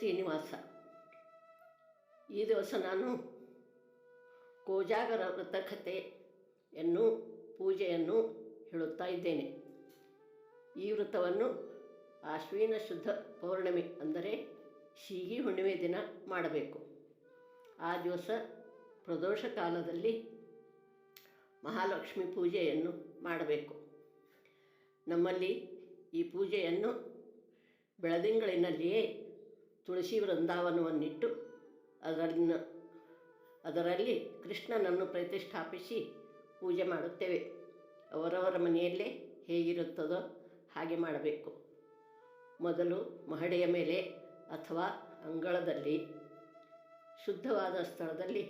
ಶ್ರೀನಿವಾಸ. ಈ ದಿವಸ ನಾನು ಕೋಜಾಗರ ವ್ರತಕಥೆಯನ್ನು ಪೂಜೆಯನ್ನು ಹೇಳುತ್ತಾ ಇದ್ದೇನೆ. ಈ ವ್ರತವನ್ನು ಆಶ್ವಿನ ಶುದ್ಧ ಪೌರ್ಣಮಿ ಅಂದರೆ ಶೀಗಿ ಹುಣ್ಣಿಮೆ ದಿನ ಮಾಡಬೇಕು. ಆ ದಿವಸ ಪ್ರದೋಷ ಕಾಲದಲ್ಲಿ ಮಹಾಲಕ್ಷ್ಮಿ ಪೂಜೆಯನ್ನು ಮಾಡಬೇಕು. ನಮ್ಮಲ್ಲಿ ಈ ಪೂಜೆಯನ್ನು ಬೆಳದಿಂಗಳಿನಲ್ಲಿಯೇ ತುಳಸಿ ವೃಂದಾವನವನ್ನಿಟ್ಟು ಅದನ್ನು ಅದರಲ್ಲಿ ಕೃಷ್ಣನನ್ನು ಪ್ರತಿಷ್ಠಾಪಿಸಿ ಪೂಜೆ ಮಾಡುತ್ತೇವೆ. ಅವರವರ ಮನೆಯಲ್ಲೇ ಹೇಗಿರುತ್ತದೋ ಹಾಗೆ ಮಾಡಬೇಕು. ಮೊದಲು ಮಹಡಿಯ ಮೇಲೆ ಅಥವಾ ಅಂಗಳದಲ್ಲಿ ಶುದ್ಧವಾದ ಸ್ಥಳದಲ್ಲಿ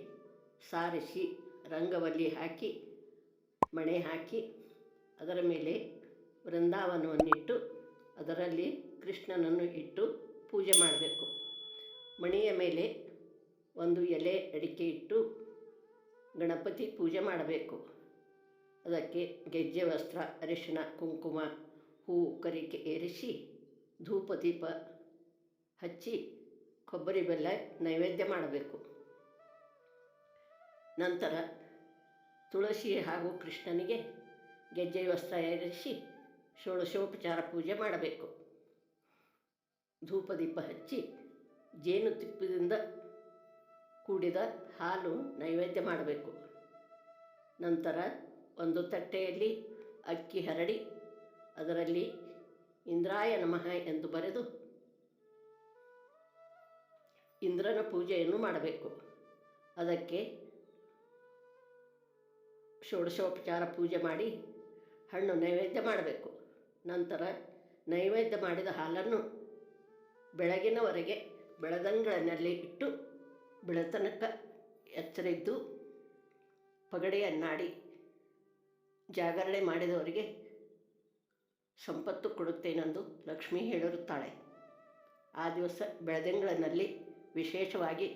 ಸಾರಿಸಿ ರಂಗವಲ್ಲಿ ಹಾಕಿ, ಮಣೆ ಹಾಕಿ, ಅದರ ಮೇಲೆ ವೃಂದಾವನವನ್ನಿಟ್ಟು ಅದರಲ್ಲಿ ಕೃಷ್ಣನನ್ನು ಇಟ್ಟು ಪೂಜೆ ಮಾಡಬೇಕು. ಮಣಿಯ ಮೇಲೆ ಒಂದು ಎಲೆ ಅಡಿಕೆ ಇಟ್ಟು ಗಣಪತಿ ಪೂಜೆ ಮಾಡಬೇಕು. ಅದಕ್ಕೆ ಗೆಜ್ಜೆ, ವಸ್ತ್ರ, ಅರಿಶಿಣ, ಕುಂಕುಮ, ಹೂ, ಕರಿಕೆ ಏರಿಸಿ ಧೂಪ, ದೀಪ ಹಚ್ಚಿ ಕೊಬ್ಬರಿ ಬೆಲ್ಲ ನೈವೇದ್ಯ ಮಾಡಬೇಕು. ನಂತರ ತುಳಸಿ ಹಾಗೂ ಕೃಷ್ಣನಿಗೆ ಗೆಜ್ಜೆ, ವಸ್ತ್ರ ಏರಿಸಿ ಷೋಡಶೋಪಚಾರ ಪೂಜೆ ಮಾಡಬೇಕು. ಧೂಪ ದೀಪ ಹಚ್ಚಿ ಜೇನುತುಪ್ಪದಿಂದ ಕೂಡಿದ ಹಾಲು ನೈವೇದ್ಯ ಮಾಡಬೇಕು. ನಂತರ ಒಂದು ತಟ್ಟೆಯಲ್ಲಿ ಅಕ್ಕಿ ಹರಡಿ, ಅದರಲ್ಲಿ ಇಂದ್ರಾಯ ನಮಃ ಎಂದು ಬರೆದು ಇಂದ್ರನ ಪೂಜೆಯನ್ನು ಮಾಡಬೇಕು. ಅದಕ್ಕೆ ಷೋಡಶೋಪಚಾರ ಪೂಜೆ ಮಾಡಿ ಹಣ್ಣು ನೈವೇದ್ಯ ಮಾಡಬೇಕು. ನಂತರ ನೈವೇದ್ಯ ಮಾಡಿದ ಹಾಲನ್ನು ಬೆಳಗಿನವರೆಗೆ ಬೆಳದಂಗಳನಲ್ಲಿ ಇಟ್ಟು ಬೆಳತನಕ ಎಚ್ಚರಿದ್ದು ಪಗಡೆಯನ್ನಾಡಿ ಜಾಗರಣೆ ಮಾಡಿದವರಿಗೆ ಸಂಪತ್ತು ಕೊಡುತ್ತೇನೆಂದು ಲಕ್ಷ್ಮಿ ಹೇಳಿರುತ್ತಾಳೆ ಆ ದಿವಸ ಬೆಳದಿಂಗಳಿನಲ್ಲಿ ವಿಶೇಷವಾಗಿ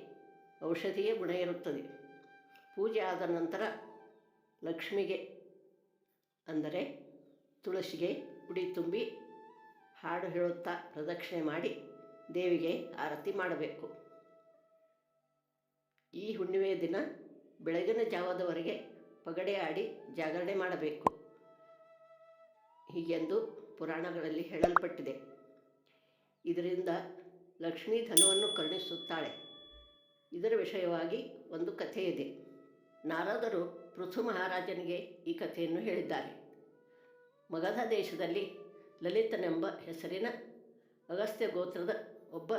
ಔಷಧೀಯ ಗುಣ ಇರುತ್ತದೆ ಪೂಜೆ ಆದ ನಂತರ ಲಕ್ಷ್ಮಿಗೆ ಅಂದರೆ ತುಳಸಿಗೆ ಉಡಿ ತುಂಬಿ ಹಾಡು ಹೇಳುತ್ತಾ ಪ್ರದಕ್ಷಿಣೆ ಮಾಡಿ ದೇವಿಗೆ ಆರತಿ ಮಾಡಬೇಕು. ಈ ಹುಣ್ಣಿಮೆಯ ದಿನ ಬೆಳಗಿನ ಜಾವದವರೆಗೆ ಪಗಡೆ ಆಡಿ ಜಾಗರಣೆ ಮಾಡಬೇಕು. ಹೀಗೆಂದು ಪುರಾಣಗಳಲ್ಲಿ ಹೇಳಲ್ಪಟ್ಟಿದೆ. ಇದರಿಂದ ಲಕ್ಷ್ಮೀ ಧನವನ್ನು ಕರುಣಿಸುತ್ತಾಳೆ. ಇದರ ವಿಷಯವಾಗಿ ಒಂದು ಕಥೆ ಇದೆ ನಾರದರು ಪೃಥು ಮಹಾರಾಜನಿಗೆ ಈ ಕಥೆಯನ್ನು ಹೇಳಿದ್ದಾರೆ. ಮಗಧ ದೇಶದಲ್ಲಿ ಲಲಿತನೆಂಬ ಹೆಸರಿನ ಅಗಸ್ತ್ಯ ಗೋತ್ರದ ಒಬ್ಬ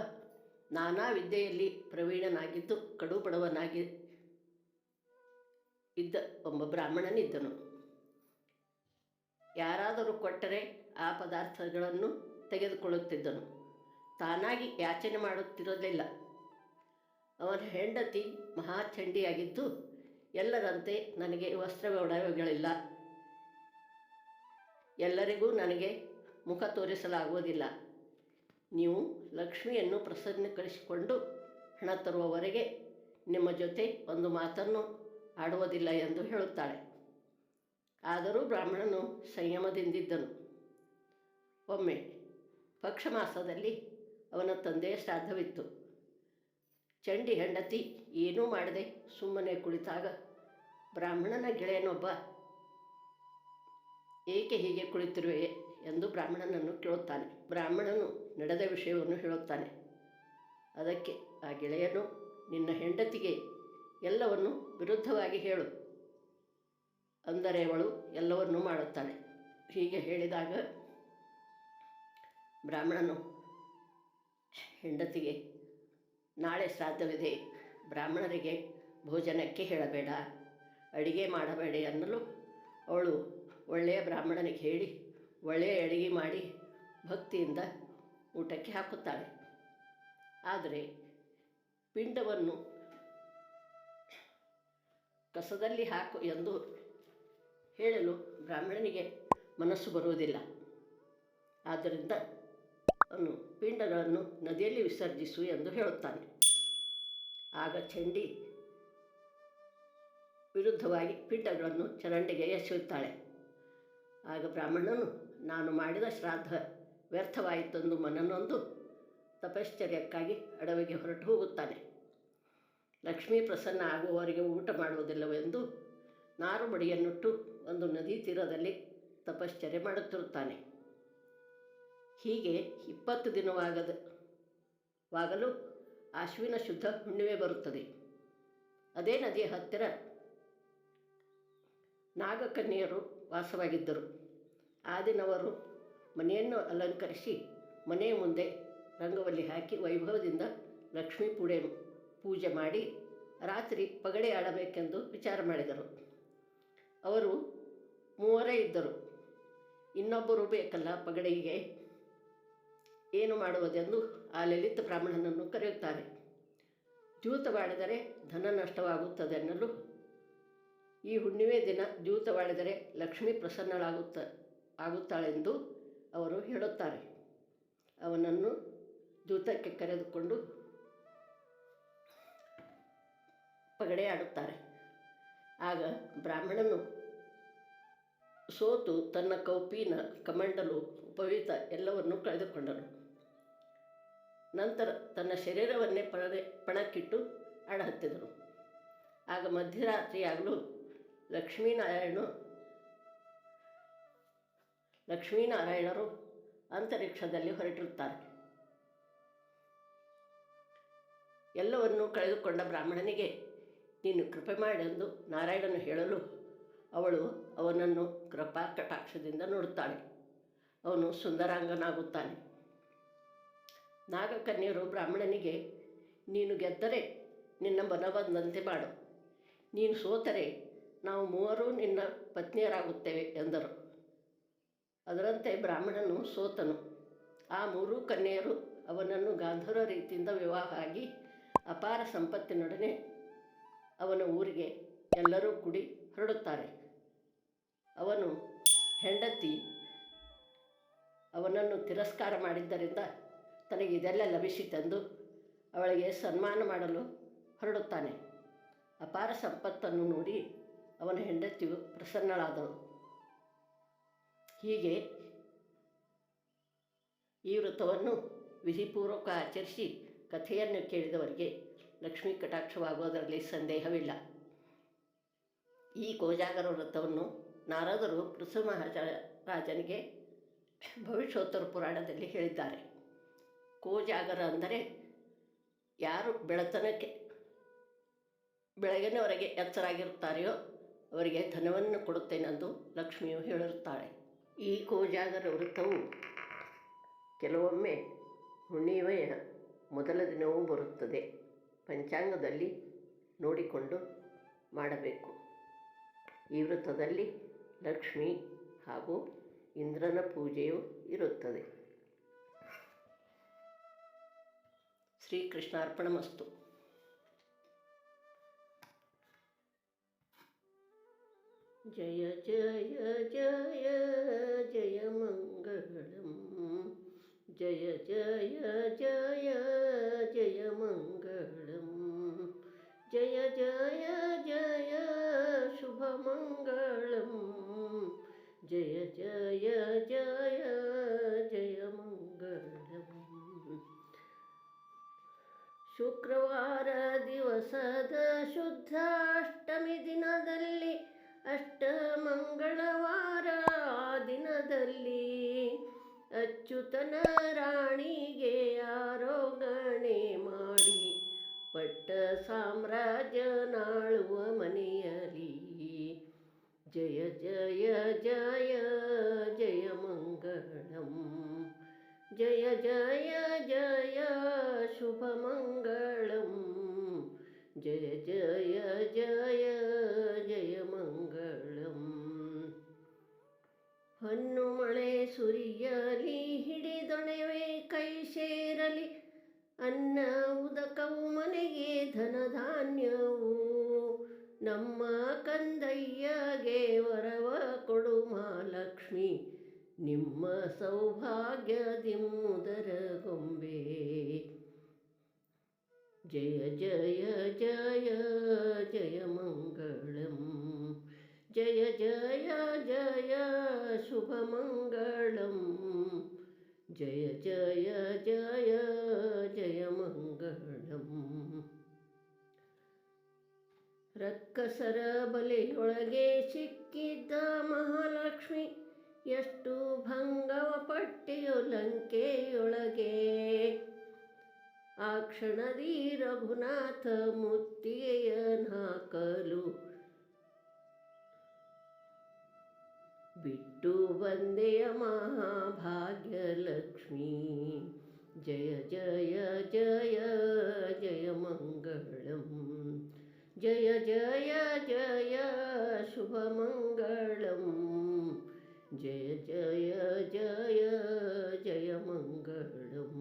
ನಾನಾ ವಿದ್ಯೆಯಲ್ಲಿ ಪ್ರವೀಣನಾಗಿದ್ದು ಕಡು ಬಡವನಾಗಿ ಇದ್ದ ಒಬ್ಬ ಬ್ರಾಹ್ಮಣನಿದ್ದನು. ಯಾರಾದರೂ ಕೊಟ್ಟರೆ ಆ ಪದಾರ್ಥಗಳನ್ನು ತೆಗೆದುಕೊಳ್ಳುತ್ತಿದ್ದನು. ತಾನಾಗಿ ಯಾಚನೆ ಮಾಡುತ್ತಿರಲಿಲ್ಲ. ಅವನ ಹೆಂಡತಿ ಮಹಾಚಂಡಿಯಾಗಿದ್ದು, ಎಲ್ಲರಂತೆ ನನಗೆ ವಸ್ತ್ರ ಒಡವೆಗಳಿಲ್ಲ. ಎಲ್ಲರಿಗೂ ನನಗೆ ಮುಖ ತೋರಿಸಲಾಗುವುದಿಲ್ಲ. ನೀವು ಲಕ್ಷ್ಮಿಯನ್ನು ಪ್ರಸನ್ನಕರಿಸಿಕೊಂಡು ಹಣ ತರುವವರೆಗೆ ನಿಮ್ಮ ಜೊತೆ ಒಂದು ಮಾತನ್ನು ಆಡುವುದಿಲ್ಲ ಎಂದು ಹೇಳುತ್ತಾಳೆ. ಆದರೂ ಬ್ರಾಹ್ಮಣನು ಸಂಯಮದಿಂದಿದ್ದನು. ಒಮ್ಮೆ ಪಕ್ಷ ಮಾಸದಲ್ಲಿ ಅವನ ತಂದೆಯ ಶ್ರಾದ್ದವಿತ್ತು. ಚಂಡಿ ಹೆಂಡತಿ ಏನೂ ಮಾಡದೆ ಸುಮ್ಮನೆ ಕುಳಿತಾಗ ಬ್ರಾಹ್ಮಣನ ಗೆಳೆಯನೊಬ್ಬ, ಏಕೆ ಹೀಗೆ ಕುಳಿತಿರುವೆ? ಎಂದು ಬ್ರಾಹ್ಮಣನನ್ನು ಕೇಳುತ್ತಾನೆ. ಬ್ರಾಹ್ಮಣನು ನಡೆದ ವಿಷಯವನ್ನು ಹೇಳುತ್ತಾನೆ. ಅದಕ್ಕೆ ಆ ಗೆಳೆಯನು, ನಿನ್ನ ಹೆಂಡತಿಗೆ ಎಲ್ಲವನ್ನು ವಿರುದ್ಧವಾಗಿ ಹೇಳು ಅಂದರೆ ಅವಳು ಎಲ್ಲವನ್ನೂ ಮಾಡುತ್ತಾಳೆ. ಹೀಗೆ ಹೇಳಿದಾಗ ಬ್ರಾಹ್ಮಣನು, ಹೆಂಡತಿಗೆ, ನಾಳೆ ಶ್ರಾದ್ದವಿದೆ ಬ್ರಾಹ್ಮಣರಿಗೆ ಭೋಜನಕ್ಕೆ ಹೇಳಬೇಡ, ಅಡಿಗೆ ಮಾಡಬೇಡಿ ಅನ್ನಲು ಅವಳು ಒಳ್ಳೆಯ ಬ್ರಾಹ್ಮಣನಿಗೆ ಹೇಳಿ, ಒಳ್ಳೆಯ ಅಡಿಗೆ ಮಾಡಿ ಭಕ್ತಿಯಿಂದ ಊಟಕ್ಕೆ ಹಾಕುತ್ತಾಳೆ. ಆದರೆ ಪಿಂಡವನ್ನು ಕಸದಲ್ಲಿ ಹಾಕು ಎಂದು ಹೇಳಲು ಬ್ರಾಹ್ಮಣನಿಗೆ ಮನಸ್ಸು ಬರುವುದಿಲ್ಲ. ಆದ್ದರಿಂದ ಅವನು ಪಿಂಡಗಳನ್ನು ನದಿಯಲ್ಲಿ ವಿಸರ್ಜಿಸು ಎಂದು ಹೇಳುತ್ತಾನೆ. ಆಗ ಚಂಡಿ ವಿರುದ್ಧವಾಗಿ ಪಿಂಡಗಳನ್ನು ಚರಂಡಿಗೆ ಎಸೆಯುತ್ತಾಳೆ. ಆಗ ಬ್ರಾಹ್ಮಣನು, ನಾನು ಮಾಡಿದ ಶ್ರಾದ್ದ ವ್ಯರ್ಥವಾಯಿತೆಂದು ಮನನೊಂದು ತಪಶ್ಚರ್ಯಕ್ಕಾಗಿ ಅಡವಿಗೆ ಹೊರಟು ಹೋಗುತ್ತಾನೆ. ಲಕ್ಷ್ಮೀ ಪ್ರಸನ್ನ ಆಗುವವರೆಗೆ ಊಟ ಮಾಡುವುದಿಲ್ಲವೆಂದು ನಾರು ಮಡಿಯನ್ನುಟ್ಟು ಒಂದು ನದಿ ತೀರದಲ್ಲಿ ತಪಶ್ಚರ್ಯ ಮಾಡುತ್ತಿರುತ್ತಾನೆ. ಹೀಗೆ ಇಪ್ಪತ್ತು ದಿನವಾಗದ ವಾಗಲು ಅಶ್ವಿನ ಶುದ್ಧ ಹುಣ್ಣಿಮೆ ಬರುತ್ತದೆ. ಅದೇ ನದಿಯ ಹತ್ತಿರ ನಾಗಕನ್ಯರು ವಾಸವಾಗಿದ್ದರು. ಆ ದಿನವರು ಮನೆಯನ್ನು ಅಲಂಕರಿಸಿ ಮನೆಯ ಮುಂದೆ ರಂಗವಲ್ಲಿ ಹಾಕಿ ವೈಭವದಿಂದ ಲಕ್ಷ್ಮೀ ಪೂಡೆ ಪೂಜೆ ಮಾಡಿ ರಾತ್ರಿ ಪಗಡೆ ಆಡಬೇಕೆಂದು ವಿಚಾರ ಮಾಡಿದರು. ಅವರು ಮೂವರೇ ಇದ್ದರು. ಇನ್ನೊಬ್ಬರು ಬೇಕಲ್ಲ ಪಗಡೆಗೆ ಏನು ಮಾಡುವುದೆಂದು ಆ ಲಲಿತ ಬ್ರಾಹ್ಮಣನನ್ನು ಕರೆಯುತ್ತಾರೆ. ದ್ಯೂತವಾಡಿದರೆ ಧನ ನಷ್ಟವಾಗುತ್ತದೆ ಅನ್ನಲು ಈ ಹುಣ್ಣಿಮೆ ದಿನ ದ್ಯೂತವಾಡಿದರೆ ಲಕ್ಷ್ಮೀ ಪ್ರಸನ್ನಳಾಗುತ್ತ, ಆಗುತ್ತಾಳೆಂದು ಅವರು ಹೇಳುತ್ತಾರೆ. ಅವನನ್ನು ದ್ಯೂತಕ್ಕೆ ಕರೆದುಕೊಂಡು ಪಗಡೆ ಆಡುತ್ತಾರೆ ಆಗ ಬ್ರಾಹ್ಮಣನು ಸೋತು ತನ್ನ ಕೌಪಿನ ಕಮಂಡಲು ಉಪವೀತ ಎಲ್ಲವನ್ನು ಕಳೆದುಕೊಂಡನು. ನಂತರ ತನ್ನ ಶರೀರವನ್ನೇ ಪಣದೆ ಪಣಕ್ಕಿಟ್ಟು ಆಡಹತ್ತಿದನು ಆಗ ಮಧ್ಯರಾತ್ರಿಯಾಗಲೂ ಲಕ್ಷ್ಮೀನಾರಾಯಣನು ಲಕ್ಷ್ಮೀನಾರಾಯಣರು ಅಂತರಿಕ್ಷದಲ್ಲಿ ಹೊರಟಿರುತ್ತಾರೆ. ಎಲ್ಲವನ್ನೂ ಕಳೆದುಕೊಂಡ ಬ್ರಾಹ್ಮಣನಿಗೆ, ನೀನು ಕೃಪೆ ಮಾಡೆಂದು ನಾರಾಯಣನು ಹೇಳಲು ಅವಳು ಅವನನ್ನು ಕೃಪಾ ಕಟಾಕ್ಷದಿಂದ ನೋಡುತ್ತಾಳೆ. ಅವನು ಸುಂದರಾಂಗನಾಗುತ್ತಾನೆ. ನಾಗಕನ್ಯರು ಬ್ರಾಹ್ಮಣನಿಗೆ, ನೀನು ಗೆದ್ದರೆ ನಿನ್ನ ಮನಬಂದಂತೆ ಮಾಡು. ನೀನು ಸೋತರೆ ನಾವು ಮೂವರು ನಿನ್ನ ಪತ್ನಿಯರಾಗುತ್ತೇವೆ ಎಂದರು. ಅದರಂತೆ ಬ್ರಾಹ್ಮಣನು ಸೋತನು. ಆ ಮೂರೂ ಕನ್ಯೆಯರು ಅವನನ್ನು ಗಾಂಧರ ರೀತಿಯಿಂದ ವಿವಾಹ ಆಗಿ ಅಪಾರ ಸಂಪತ್ತಿನೊಡನೆ ಅವನ ಊರಿಗೆ ಎಲ್ಲರೂ ಕೂಡಿ ಹರಡುತ್ತಾರೆ. ಅವನು ಹೆಂಡತಿ, ಅವನನ್ನು ತಿರಸ್ಕಾರ ಮಾಡಿದ್ದರಿಂದ ತನಗೆ ಇದೆಲ್ಲ ಲಭಿಸಿತೆಂದು ಅವಳಿಗೆ ಸನ್ಮಾನ ಮಾಡಲು ಹೊರಡುತ್ತಾನೆ. ಅಪಾರ ಸಂಪತ್ತನ್ನು ನೋಡಿ ಅವನ ಹೆಂಡತಿಯು ಪ್ರಸನ್ನಳಾದಳು. ಹೀಗೆ ಈ ವ್ರತವನ್ನು ವಿಧಿಪೂರ್ವಕ ಆಚರಿಸಿ ಕಥೆಯನ್ನು ಕೇಳಿದವರಿಗೆ ಲಕ್ಷ್ಮೀ ಕಟಾಕ್ಷವಾಗುವುದರಲ್ಲಿ ಸಂದೇಹವಿಲ್ಲ. ಈ ಕೋಜಾಗರ ವ್ರತವನ್ನು ನಾರದರು ಪೃಥು ಮಹಾರಾಜ ರಾಜನಿಗೆ ಭವಿಷ್ಯೋತ್ತರ ಪುರಾಣದಲ್ಲಿ ಹೇಳಿದ್ದಾರೆ. ಕೋಜಾಗರ ಅಂದರೆ ಯಾರು ಬೆಳತನಕ್ಕೆ, ಬೆಳಗಿನವರೆಗೆ ಎಚ್ಚರಾಗಿರುತ್ತಾರೆಯೋ ಅವರಿಗೆ ಧನವನ್ನು ಕೊಡುತ್ತೇನೆಂದು ಲಕ್ಷ್ಮಿಯು ಹೇಳಿರುತ್ತಾಳೆ ಈ ಕೋಜಾಗರ ವೃತ್ತವು ಕೆಲವೊಮ್ಮೆ ಹುಣ್ಣಿಮೆಯ ಮೊದಲ ದಿನವೂ ಬರುತ್ತದೆ. ಪಂಚಾಂಗದಲ್ಲಿ ನೋಡಿಕೊಂಡು ಮಾಡಬೇಕು. ಈ ವೃತ್ತದಲ್ಲಿ ಲಕ್ಷ್ಮಿ ಹಾಗೂ ಇಂದ್ರನ ಪೂಜೆಯೂ ಇರುತ್ತದೆ. ಶ್ರೀಕೃಷ್ಣಾರ್ಪಣಮಸ್ತು. ಜಯ ಜಯ ಜಯ ಜಯ ಮಂಗಳಂ ಜಯ ಜಯ ಜಯ ಜಯ ಮಂಗಳಂ ಜಯ ಜಯ ಜಯ ಶುಭಮಂಗಳಂ ಜಯ ಜಯ ಜಯ ಜಯ ಮಂಗಳಂ ಶುಕ್ರವಾರ ದಿವಸದ ಶುದ್ಧಾಷ್ಟಮಿ ದಿನದಲ್ಲಿ ಅಷ್ಟ ಮಂಗಳವಾರ ಆ ದಿನದಲ್ಲಿ ಅಚ್ಯುತನ ರಾಣಿಗೆ ಆರೋಗಣೆ ಮಾಡಿ ಪಟ್ಟ ಸಾಮ್ರಾಜ್ಯ ನಾಳುವ ಮನೆಯಲಿ ಜಯ ಜಯ ಜಯ ಜಯ ಮಂಗಳಂ. ಜಯ ಜಯ ಜಯ ಶುಭಮಂಗಳಂ ಜಯ ಜಯ ಜಯ ಜಯ ಹೊನ್ನು ಮಳೆ ಸುರಿಯಲಿ, ಹಿಡಿದೊಣವೆ ಕೈ ಸೇರಲಿ. ಅನ್ನ ಉದಕವು ಮನೆಗೆ ಧನಧಾನ್ಯವು. ನಮ್ಮ ಕಂದಯ್ಯಗೆ ವರವ ಕೊಡು ಮಹಾಲಕ್ಷ್ಮಿ ನಿಮ್ಮ ಸೌಭಾಗ್ಯದಿಮ್ಮುದರ ಗೊಂಬೆ. ಜಯ ಜಯ ಜಯ ಜಯ ಮಂಗಳಂ. ಜಯ ಜಯ ಜಯ ಶುಭಮಂಗಳಂ ಜಯ ಜಯ ಜಯ ಜಯ ಮಂಗಳಂ ರಕ್ಕಸರ ಬಲೆಯೊಳಗೆ ಸಿಕ್ಕಿದ್ದ ಮಹಾಲಕ್ಷ್ಮಿ ಎಷ್ಟು ಭಂಗವ ಪಟ್ಟೆಯೋ ಲಂಕೆಯೊಳಗೆ ಆ ಕ್ಷಣದಿ ರಘುನಾಥ ಮುತ್ತಿಗೆಯ ಬಿಟ್ಟು ಬಂದೆಯ ಮಹಾಭಾಗ್ಯಲಕ್ಷ್ಮೀ ಜಯ ಜಯ ಜಯ ಜಯ ಮಂಗಳಂ ಜಯ ಜಯ ಜಯ ಶುಭ ಮಂಗಳಂ ಜಯ ಜಯ ಜಯ ಜಯ ಮಂಗಳಂ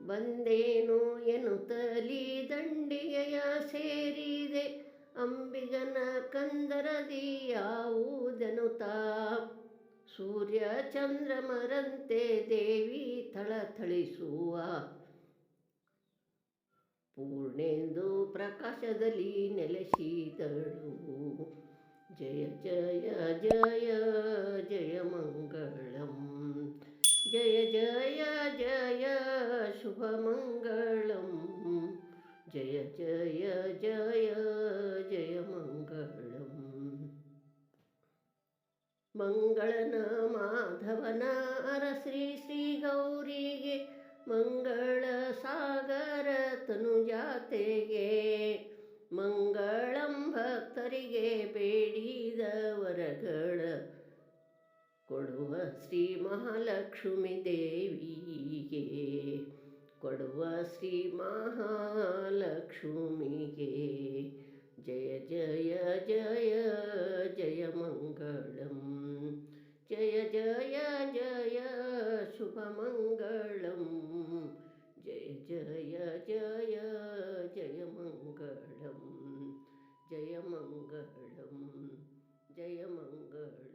ಬಂದೇನು ಎನ್ನುತ್ತಲಿ ದಂಡಿಗೆಯ ಸೇರಿದೆ ಅಂಬಿಗನ ಕಂದರದಿ ಯಾವುದೆನುತಾ ಸೂರ್ಯ ಚಂದ್ರಮರಂತೆ ದೇವಿ ಥಳಥಳಿಸುವ ಪೂರ್ಣೇಂದು ಪ್ರಕಾಶದಲ್ಲಿ ನೆಲೆಸಿದಳು. ಜಯ ಜಯ ಜಯ ಜಯ ಮಂಗಳಂ. ಜಯ ಜಯ ಜಯ ಶುಭ ಮಂಗಳಂ. ಜಯ ಜಯ ಜಯ ಜಯ ಮಂಗಳನ ಮಾಧವನ ಅರಶ್ರೀ ಶ್ರೀ ಗೌರಿಗೆ ಮಂಗಳ ಸಾಗರ ತನುಜಾತೆಗೆ ಮಂಗಳಂ ಭಕ್ತರಿಗೆ ಬೇಡಿದ ವರಗಳ ಕೊಡುವ ಶ್ರೀ ಮಹಾಲಕ್ಷ್ಮಿ ದೇವಿಗೆ ಕೊಡುವ ಶ್ರೀ ಮಹಾಲಕ್ಷ್ಮಿಗೆ ಜಯ ಜಯ ಜಯ ಜಯ जय जय जय मङ्गलं जय मङ्गलं जय मङ्गल